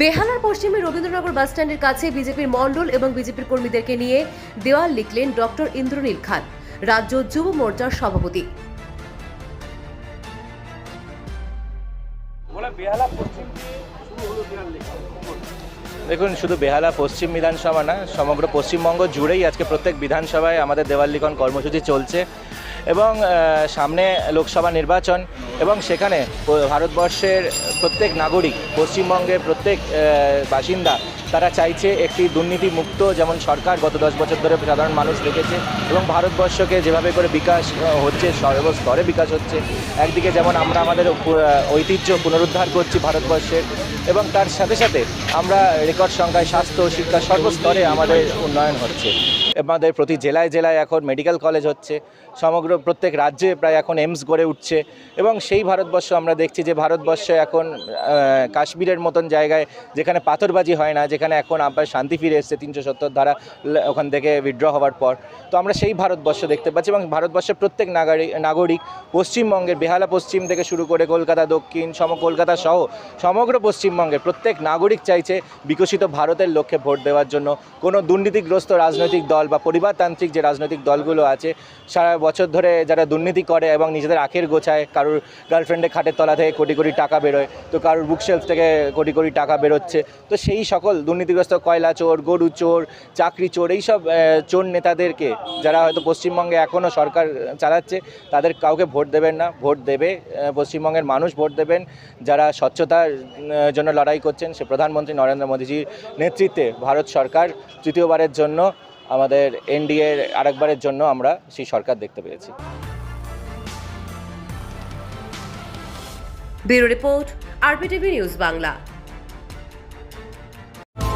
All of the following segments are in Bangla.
বেহালার পশ্চিমে রবীন্দ্রনগর বাসস্ট্যান্ডের কাছে বিজেপির মণ্ডল এবং বিজেপির কর্মীদেরকে নিয়ে দেওয়াল লিখলেন ডক্টর ইন্দ্রনীল খান, রাজ্য যুব মোর্চার সভাপতি। দেখুন, শুধু বেহালা পশ্চিম বিধানসভা না, সমগ্র পশ্চিমবঙ্গ জুড়েই আজকে প্রত্যেক বিধানসভায় আমাদের দেওয়াল্লিখন কর্মসূচি চলছে এবং সামনে লোকসভা নির্বাচন এবং সেখানে ভারতবর্ষের প্রত্যেক নাগরিক, পশ্চিমবঙ্গের প্রত্যেক বাসিন্দা তারা চাইছে একটি দুর্নীতি মুক্ত যেমন সরকার গত দশ বছর ধরে সাধারণ মানুষ দেখেছে এবং ভারতবর্ষকে যেভাবে করে বিকাশ হচ্ছে, সর্বস্তরে বিকাশ হচ্ছে। একদিকে যেমন আমরা আমাদের ঐতিহ্য পুনরুদ্ধার করছি ভারতবর্ষের এবং তার সাথে সাথে আমরা রেকর্ড সংখ্যায় স্বাস্থ্য, শিক্ষা সর্বস্তরে আমাদের উন্নয়ন হচ্ছে। আমাদের প্রতি জেলায় জেলায় এখন মেডিকেল কলেজ হচ্ছে, সমগ্র প্রত্যেক রাজ্যে প্রায় এখন এমস গড়ে উঠছে এবং সেই ভারতবর্ষ আমরা দেখছি যে ভারতবর্ষ এখন কাশ্মীরের মতন জায়গায় যেখানে পাথরবাজি হয় না, যেখানে এখন আবার শান্তি ফিরে এসছে তিনশো সত্তর ধারা ওখান থেকে উইথড্র হওয়ার পর। তো আমরা সেই ভারতবর্ষ দেখতে পাচ্ছি এবং ভারতবর্ষের প্রত্যেক নাগরিক নাগরিক পশ্চিমবঙ্গের, বেহালা পশ্চিম থেকে শুরু করে কলকাতা, দক্ষিণ, সম কলকাতা সহ সমগ্র পশ্চিমবঙ্গের প্রত্যেক নাগরিক চাইছে বিকশিত ভারতের লক্ষ্যে ভোট দেওয়ার জন্য। কোনো দুর্নীতিগ্রস্ত রাজনৈতিক দল বা পরিবারতান্ত্রিক যে রাজনৈতিক দলগুলো আছে, সারা বছর ধরে যারা দুর্নীতি করে এবং নিজেদের আখের গোছায় কারোর গার্লফ্রেন্ডের খাটের তলা থেকে কোটি কোটি টাকা বেরোয়, তো কারোর বুকশেলফ থেকে কোটি কোটি টাকা বেরোচ্ছে, তো সেই সকল দুর্নীতিগ্রস্ত কয়লা চোর, গরু চোর, চাকরি চোর, এইসব চোর নেতাদেরকে যারা হয়তো পশ্চিমবঙ্গে এখনও সরকার চালাচ্ছে, তাদের কাউকে ভোট দেবেন না। ভোট দেবে পশ্চিমবঙ্গের মানুষ ভোট দেবেন। যারা স্বচ্ছতার জন্য লড়াই করছেন, সে প্রধানমন্ত্রী নরেন্দ্র মোদীজির নেতৃত্বে ভারত সরকার তৃতীয়বারের জন্য আমাদের এনডিএর আরেকবারের জন্য আমরা সেই সরকার দেখতে পেয়েছি। Bureau report news Bangla.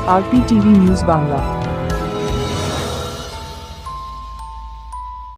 RPTV news Bangla